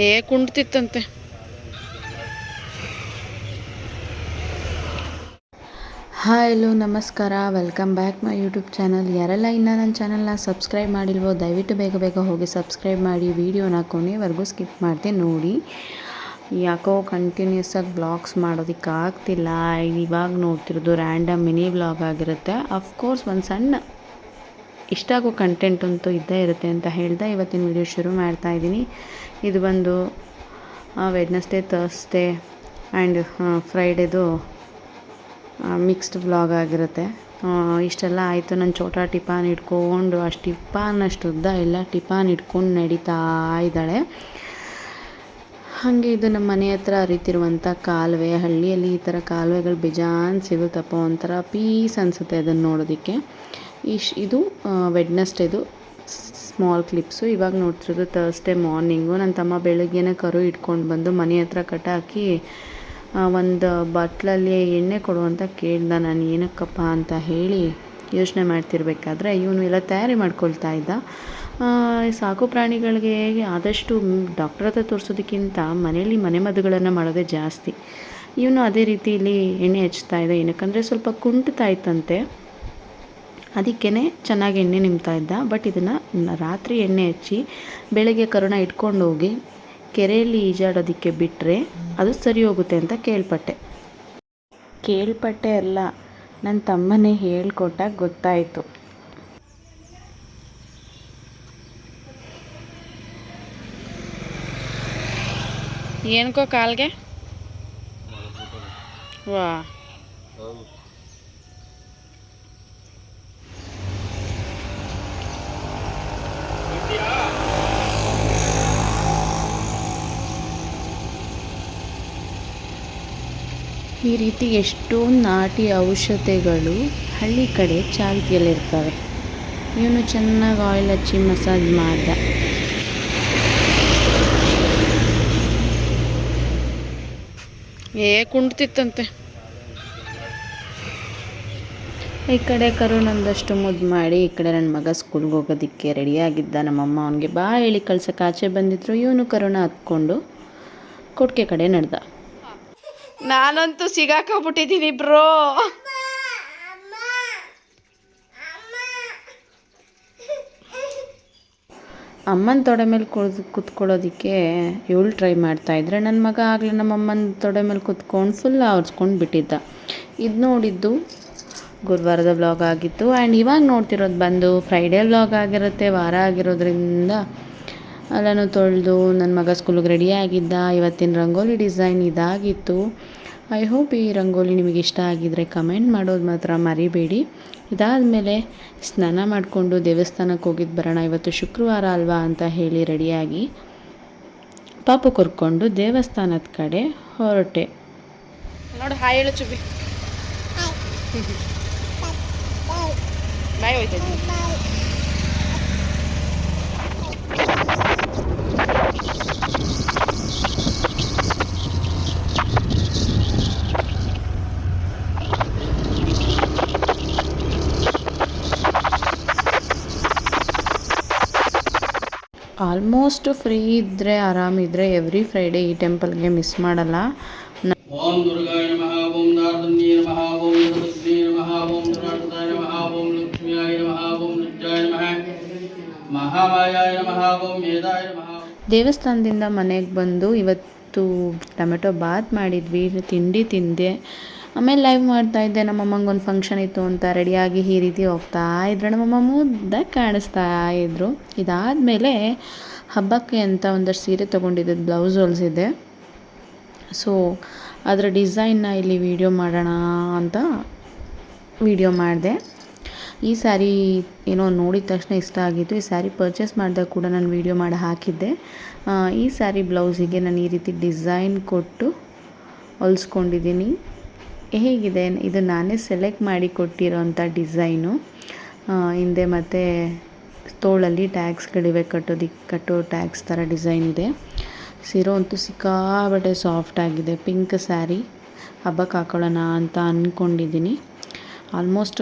ಏ, ಕುಂಡ್ತಿತ್ತಂತೆ. Hi hello ನಮಸ್ಕಾರ. Welcome back my YouTube channel ಯಾರೆಲ್ಲ ಇನ್ನೂ ನನ್ನ ಚಾನಲ್ನ ಸಬ್ಸ್ಕ್ರೈಬ್ ಮಾಡಿಲ್ವೋ, ದಯವಿಟ್ಟು ಬೇಗ ಬೇಗ ಹೋಗಿ ಸಬ್ಸ್ಕ್ರೈಬ್ ಮಾಡಿ. ವೀಡಿಯೋನ ಕೊನೆವರೆಗೂ ಸ್ಕಿಪ್ ಮಾಡಿದೆ ನೋಡಿ. ಯಾಕೋ ಕಂಟಿನ್ಯೂಸ್ ಆಗಿ ಬ್ಲಾಗ್ಸ್ ಮಾಡೋದಕ್ಕೆ ಆಗ್ತಿಲ್ಲ. ಇವಾಗ ನೋಡ್ತಿರೋದು ರ್ಯಾಂಡಮ್ ಮಿನಿ ಬ್ಲಾಗ್ ಆಗಿರುತ್ತೆ. ಅಫ್ಕೋರ್ಸ್ ಒಂದು ಸಣ್ಣ ಇಷ್ಟ ಆಗೋ ಕಂಟೆಂಟ್ ಅಂತೂ ಇದ್ದೇ ಇರುತ್ತೆ ಅಂತ ಹೇಳ್ತಾ ಇವತ್ತಿನ ವಿಡಿಯೋ ಶುರು ಮಾಡ್ತಾ ಇದ್ದೀನಿ. ಇದು ಬಂದು ವೆಡ್ನೆಸ್ಡೇ ತರ್ಸ್ಡೇ ಆ್ಯಂಡ್ ಫ್ರೈಡೇದು ಮಿಕ್ಸ್ಡ್ ವ್ಲಾಗ್ ಆಗಿರುತ್ತೆ. ಇಷ್ಟೆಲ್ಲ ಆಯಿತು. ನನ್ನ ಚೋಟ ಟಿಪಾನ್ ಇಟ್ಕೊಂಡು, ಅಷ್ಟು ಟಿಪಾನ್ ಅಷ್ಟು ಉದ್ದ ಇಲ್ಲ ಟಿಪಾನ್ ಇಟ್ಕೊಂಡು ನಡೀತಾ ಇದ್ದಾಳೆ. ಹಾಗೆ ಇದು ನಮ್ಮ ಮನೆ ಹತ್ರ ಅರಿತಿರುವಂಥ ಕಾಲುವೆ. ಹಳ್ಳಿಯಲ್ಲಿ ಈ ಥರ ಕಾಲುವೆಗಳು ಬೇಜಾನ್ ಸಿಗುತ್ತಪ್ಪ ಒಂಥರ ಪೀಸ್ ಅನಿಸುತ್ತೆ ಅದನ್ನು ನೋಡೋದಕ್ಕೆ. ಇಶ್ ಇದು ವೆಡ್ನೆಸ್ಡೇದು ಸ್ಮಾಲ್ ಕ್ಲಿಪ್ಸು ಇವಾಗ ನೋಡ್ತಿರೋದು ತರ್ಸ್ಡೇ ಮಾರ್ನಿಂಗು ನನ್ನ ತಮ್ಮ ಬೆಳಗ್ಗೆನೇ ಕರು ಇಟ್ಕೊಂಡು ಬಂದು ಮನೆ ಹತ್ರ ಕಟ್ಟಾಕಿ ಒಂದು ಬಟ್ಲಲ್ಲಿ ಎಣ್ಣೆ ಕೊಡು ಅಂತ ಕೇಳ್ದ. ನಾನು ಏನಕ್ಕಪ್ಪ ಅಂತ ಹೇಳಿ ಯೋಚನೆ ಮಾಡ್ತಿರ್ಬೇಕಾದ್ರೆ ಇವನು ಎಲ್ಲ ತಯಾರಿ ಮಾಡ್ಕೊಳ್ತಾ ಇದ್ದ. ಸಾಕು ಪ್ರಾಣಿಗಳಿಗೆ ಆದಷ್ಟು ಡಾಕ್ಟರ್ ಹತ್ರ ತೋರಿಸೋದಕ್ಕಿಂತ ಮನೆಯಲ್ಲಿ ಮನೆಮದ್ದುಗಳನ್ನು ಮಾಡೋದೇ ಜಾಸ್ತಿ. ಇವನು ಅದೇ ರೀತಿಯಲ್ಲಿ ಎಣ್ಣೆ ಹಚ್ತಾ ಇದ್ದ. ಏನಕ್ಕಂದರೆ ಸ್ವಲ್ಪ ಕುಂಟ್ತಾ ಇತ್ತಂತೆ. ಅದಕ್ಕೇ ಚೆನ್ನಾಗಿ ಎಣ್ಣೆ ನಿಮ್ತಾ ಇದ್ದ. ಬಟ್ ಇದನ್ನು ರಾತ್ರಿ ಎಣ್ಣೆ ಹಚ್ಚಿ ಬೆಳಗ್ಗೆ ಕರುಣ ಇಟ್ಕೊಂಡು ಹೋಗಿ ಕೆರೆಯಲ್ಲಿ ಈಜಾಡೋದಕ್ಕೆ ಬಿಟ್ಟರೆ ಅದು ಸರಿ ಹೋಗುತ್ತೆ ಅಂತ ಕೇಳ್ಪಟ್ಟೆ. ಕೇಳ್ಪಟ್ಟೆ ಅಲ್ಲ ನನ್ನ ತಮ್ಮನೇ ಹೇಳ್ಕೊಟ್ಟಾಗ ಗೊತ್ತಾಯಿತು. ಏನಕ್ಕೋ ಕಾಲ್ಗೆ? ವಾ. ಈ ರೀತಿ ಎಷ್ಟೋ ನಾಟಿ ಔಷಧಿಗಳು ಹಳ್ಳಿ ಕಡೆ ಚಾಲ್ತಿಯಲ್ಲಿರ್ತವೆ. ಇವನು ಚೆನ್ನಾಗಿ ಆಯಿಲ್ ಹಚ್ಚಿ ಮಸಾಜ್ ಮಾಡ್ದ. ಏ ಕುಂಡ್ತಿತ್ತಂತೆ. ಈ ಕಡೆ ಕರುಣಂದಷ್ಟು ಮುದ್ದು ಮಾಡಿ ಈ ಕಡೆ ನನ್ನ ಮಗ ಸ್ಕೂಲ್ಗೆ ಹೋಗೋದಕ್ಕೆ ರೆಡಿಯಾಗಿದ್ದ ನಮ್ಮಮ್ಮ ಅವನಿಗೆ ಬಾ ಹೇಳಿ ಕಳ್ಸಕ್ಕೆ ಆಚೆ ಬಂದಿದ್ರು ಇವನು ಕರುಣ ಹತ್ಕೊಂಡು ಕೊಟ್ಟಿಗೆ ಕಡೆ ನಡೆದ. ನಾನಂತೂ ಸಿಗಾಕೊಂಬಿಟ್ಟಿದ್ದೀನಿ ಬ್ರೋ. ಅಮ್ಮನ ತೊಡೆ ಮೇಲೆ ಕುಳಿದು ಕುತ್ಕೊಳ್ಳೋದಕ್ಕೆ ಇವಳು ಟ್ರೈ ಮಾಡ್ತಾ ಇದ್ರೆ. ನನ್ನ ಮಗ ಆಗಲೇ ನಮ್ಮ ಅಮ್ಮನ ತೊಡೆ ಮೇಲೆ ಕುತ್ಕೊಂಡು ಫುಲ್ ಆವರ್ಸ್ಕೊಂಡು ಬಿಟ್ಟಿದ್ದ. ಇದು ನೋಡಿದ್ದು ಗುರುವಾರದ ಬ್ಲಾಗ್ ಆಗಿತ್ತು. ಆ್ಯಂಡ್ ಇವಾಗ ನೋಡ್ತಿರೋದು ಬಂದು ಫ್ರೈಡೇ ವ್ಲಾಗ್ ಆಗಿರುತ್ತೆ, ವಾರ ಆಗಿರೋದ್ರಿಂದ ಎಲ್ಲನೂ ತೊಳೆದು ನನ್ನ ಮಗ ಸ್ಕೂಲಿಗೆ ರೆಡಿ ಆಗಿದ್ದ. ಇವತ್ತಿನ ರಂಗೋಲಿ ಡಿಸೈನ್ ಇದಾಗಿತ್ತು. ಐ ಹೋಪ್ ಈ ರಂಗೋಲಿ ನಿಮಗೆ ಇಷ್ಟ ಆಗಿದ್ದರೆ ಕಮೆಂಟ್ ಮಾಡೋದು ಮಾತ್ರ ಮರಿಬೇಡಿ. ಇದಾದಮೇಲೆ ಸ್ನಾನ ಮಾಡಿಕೊಂಡು ದೇವಸ್ಥಾನಕ್ಕೆ ಹೋಗಿದ್ದು ಬರೋಣ. ಇವತ್ತು ಶುಕ್ರವಾರ ಅಲ್ವಾ ಅಂತ ಹೇಳಿ ರೆಡಿಯಾಗಿ ಪಾಪು ಕರ್ಕೊಂಡು ದೇವಸ್ಥಾನದ ಕಡೆ ಹೊರಟೆ. ನೋಡು, ಹಾಯ್ ಹೇಳು ಚುಬಿ ಬಾಯ್ ಹೋಯ್ತಾ. ಆಲ್ಮೋಸ್ಟ್ ಫ್ರೀ ಇದ್ದರೆ ಆರಾಮಿದ್ರೆ ಎವ್ರಿ ಫ್ರೈಡೇ ಈ ಟೆಂಪಲ್ಗೆ ಮಿಸ್ ಮಾಡಲ್ಲ. ಓಂ ದುರ್ಗಾಯ ನಮಃ, ಓಂ ನಾರದನ್ಯೇ ನಮಃ, ಓಂ ನಮಃ ಓಂ ನಮಃ, ಓಂ ಲಕ್ಷ್ಮಿಯಾಯ ನಮಃ, ಓಂ ದೇವಸ್ಥಾನದಿಂದ ಮನೆಗೆ ಬಂದು ಇವತ್ತು ಟೊಮೆಟೊ ಬಾತ್ ಮಾಡಿದ್ವಿ, ತಿಂಡಿ ತಿಂದೆ. ಆಮೇಲೆ ಲೈವ್ ಮಾಡ್ತಾ ಇದ್ದೆ, ನಮ್ಮಮ್ಮಂಗೆ ಒಂದು ಫಂಕ್ಷನ್ ಇತ್ತು ಅಂತ ರೆಡಿಯಾಗಿ ಈ ರೀತಿ ಹೋಗ್ತಾ ಇದ್ರು. ನಮ್ಮಮ್ಮ ಮುದ್ದೆ ಕಾಣಿಸ್ತಾ ಇದ್ರು. ಇದಾದಮೇಲೆ ಹಬ್ಬಕ್ಕೆ ಅಂತ ಒಂದಷ್ಟು ಸೀರೆ ತೊಗೊಂಡಿದ್ದು ಬ್ಲೌಸ್ ಹೊಲಿಸಿದ್ದೆ. ಸೊ ಅದರ ಡಿಸೈನ್ನ ಇಲ್ಲಿ ವಿಡಿಯೋ ಮಾಡೋಣ ಅಂತ ವಿಡಿಯೋ ಮಾಡಿದೆ. ಈ ಸ್ಯಾರಿ ಏನೋ ನೋಡಿದ ತಕ್ಷಣ ಇಷ್ಟ ಆಗಿತ್ತು. ಈ ಸ್ಯಾರಿ ಪರ್ಚೇಸ್ ಮಾಡಿದಾಗ ಕೂಡ ನಾನು ವೀಡಿಯೋ ಮಾಡಿ ಹಾಕಿದ್ದೆ. ಈ ಸ್ಯಾರಿ ಬ್ಲೌಸಿಗೆ ನಾನು ಈ ರೀತಿ ಡಿಸೈನ್ ಕೊಟ್ಟು ಹೊಲಿಸ್ಕೊಂಡಿದ್ದೀನಿ. ಹೇಗಿದೆ? ಇದು ನಾನೇ ಸೆಲೆಕ್ಟ್ ಮಾಡಿ ಕೊಟ್ಟಿರೋಂಥ ಡಿಸೈನು ಹಿಂದೆ ಮತ್ತು ತೋಳಲ್ಲಿ ಟ್ಯಾಗ್ಸ್ಗಳಿವೆ ಕಟ್ಟೋದಿಕ್ಕೆ ಕಟ್ಟೋ ಟ್ಯಾಗ್ಸ್ ಥರ ಡಿಸೈನ್ ಇದೆ. ಸೀರೋ ಅಂತೂ ಸಿಕ್ಕಾಬಟ್ಟೆ ಸಾಫ್ಟ್ ಆಗಿದೆ. ಪಿಂಕ್ ಸ್ಯಾರಿ ಹಬ್ಬಕ್ಕೆ ಹಾಕೊಳ್ಳೋಣ ಅಂತ ಅಂದ್ಕೊಂಡಿದ್ದೀನಿ ಆಲ್ಮೋಸ್ಟ್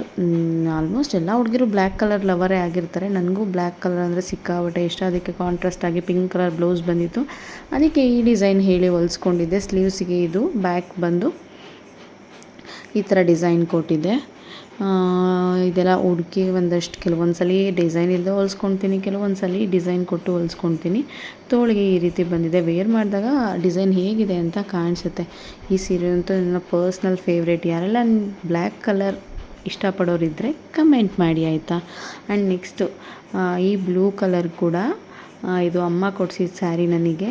ಆಲ್ಮೋಸ್ಟ್ ಎಲ್ಲ ಹುಡುಗಿರು ಬ್ಲ್ಯಾಕ್ ಕಲರ್ ಲವರೇ ಆಗಿರ್ತಾರೆ. ನನಗೂ ಬ್ಲ್ಯಾಕ್ ಕಲರ್ ಅಂದರೆ ಸಿಕ್ಕಾಪಟ್ಟೆ ಇಷ್ಟ. ಅದಕ್ಕೆ ಕಾಂಟ್ರಾಸ್ಟ್ ಆಗಿ ಪಿಂಕ್ ಕಲರ್ ಬ್ಲೌಸ್ ಬಂದಿತ್ತು. ಅದಕ್ಕೆ ಈ ಡಿಸೈನ್ ಹೇಳಿ ಹೊಲಿಸ್ಕೊಂಡಿದ್ದೆ. ಸ್ಲೀವ್ಸಿಗೆ ಇದು ಬ್ಯಾಕ್ ಬಂದು ಈ ಥರ ಡಿಸೈನ್ ಕೊಟ್ಟಿದ್ದೆ. ಇದೆಲ್ಲ ಹುಡುಕಿ ಒಂದಷ್ಟು ಕೆಲವೊಂದು ಸಲ ಡಿಸೈನ್ ಇಲ್ಲದೆ ಹೊಲ್ಸ್ಕೊತೀನಿ ಕೆಲವೊಂದು ಸಲ ಡಿಸೈನ್ ಕೊಟ್ಟು ಹೊಲ್ಸ್ಕೊತೀನಿ. ತೋಳಿಗೆ ಈ ರೀತಿ ಬಂದಿದೆ. ವೇರ್ ಮಾಡಿದಾಗ ಡಿಸೈನ್ ಹೇಗಿದೆ ಅಂತ ಕಾಣಿಸುತ್ತೆ. ಈ ಸೀರೆ ಅಂತೂ ನನ್ನ ಪರ್ಸ್ನಲ್ ಫೇವ್ರೇಟ್ ಯಾರೆಲ್ಲ ಬ್ಲ್ಯಾಕ್ ಕಲರ್ ಇಷ್ಟಪಡೋರಿದ್ದರೆ ಕಮೆಂಟ್ ಮಾಡಿ, ಆಯಿತಾ? ಆ್ಯಂಡ್ ನೆಕ್ಸ್ಟು ಈ ಬ್ಲೂ ಕಲರ್ ಕೂಡ ಇದು ಅಮ್ಮ ಕೊಡಿಸಿದ ಸ್ಯಾರಿ ನನಗೆ.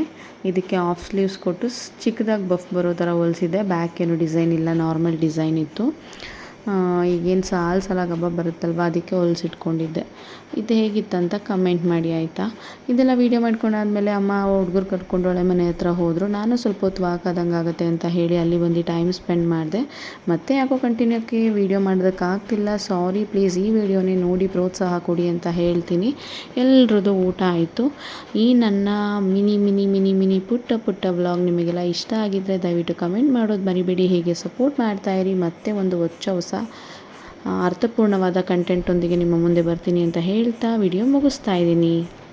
ಇದಕ್ಕೆ ಆಫ್ ಸ್ಲೀವ್ಸ್ ಕೊಟ್ಟು ಚಿಕ್ಕದಾಗಿ ಬಫ್ ಬರೋ ಥರ ಹೊಲಿಸಿದ್ದೆ ಬ್ಯಾಕ್ ಏನು ಡಿಸೈನ್ ಇಲ್ಲ ನಾರ್ಮಲ್ ಡಿಸೈನ್ ಇತ್ತು. ಈಗೇನು ಸಾಲು ಸಾಲ ಗಬ್ಬ ಬರುತ್ತಲ್ವ? ಅದಕ್ಕೆ ಹೊಲಿಸಿಟ್ಕೊಂಡಿದ್ದೆ. ಇದು ಹೇಗಿತ್ತಂತ ಕಮೆಂಟ್ ಮಾಡಿ, ಆಯಿತಾ? ಇದೆಲ್ಲ ವೀಡಿಯೋ ಮಾಡ್ಕೊಂಡಾದ್ಮೇಲೆ ಅಮ್ಮ ಹುಡುಗರು ಕರ್ಕೊಂಡು ಒಳ್ಳೆ ಮನೆ ಹತ್ರ ಹೋದರು. ನಾನು ಸ್ವಲ್ಪ ಹೊತ್ತು ವಾಕ್ ಆಗುತ್ತೆ ಅಂತ ಹೇಳಿ ಅಲ್ಲಿ ಬಂದು ಟೈಮ್ ಸ್ಪೆಂಡ್ ಮಾಡಿದೆ. ಮತ್ತೆ ಯಾಕೋ ಕಂಟಿನ್ಯೂಕ್ಕೆ ವೀಡಿಯೋ ಮಾಡೋದಕ್ಕಾಗ್ತಿಲ್ಲ ಸಾರಿ ಪ್ಲೀಸ್ ಈ ವಿಡಿಯೋನೇ ನೋಡಿ ಪ್ರೋತ್ಸಾಹ ಕೊಡಿ ಅಂತ ಹೇಳ್ತೀನಿ. ಎಲ್ರದ್ದು ಊಟ ಆಯಿತು. ಈ ನನ್ನ ಮಿನಿ ಮಿನಿ ಮಿನಿ ಮಿನಿ ಪುಟ್ಟ ಪುಟ್ಟ ವ್ಲಾಗ್ ನಿಮಗೆಲ್ಲ ಇಷ್ಟ ಆಗಿದ್ದರೆ ದಯವಿಟ್ಟು ಕಮೆಂಟ್ ಮಾಡೋದು ಮರಿಬೇಡಿ. ಹೀಗೆ ಸಪೋರ್ಟ್ ಮಾಡ್ತಾಯಿರಿ ಮತ್ತೆ ಒಂದು ಹೊಚ್ಚ ಹೊಸ ಆ, ಅರ್ಥಪೂರ್ಣವಾದ ಕಂಟೆಂಟೊಂದಿಗೆ ನಿಮ್ಮ ಮುಂದೆ ಬರ್ತೀನಿ ಅಂತ ಹೇಳ್ತಾ ವಿಡಿಯೋ ಮುಗಿಸ್ತಾ ಇದ್ದೀನಿ.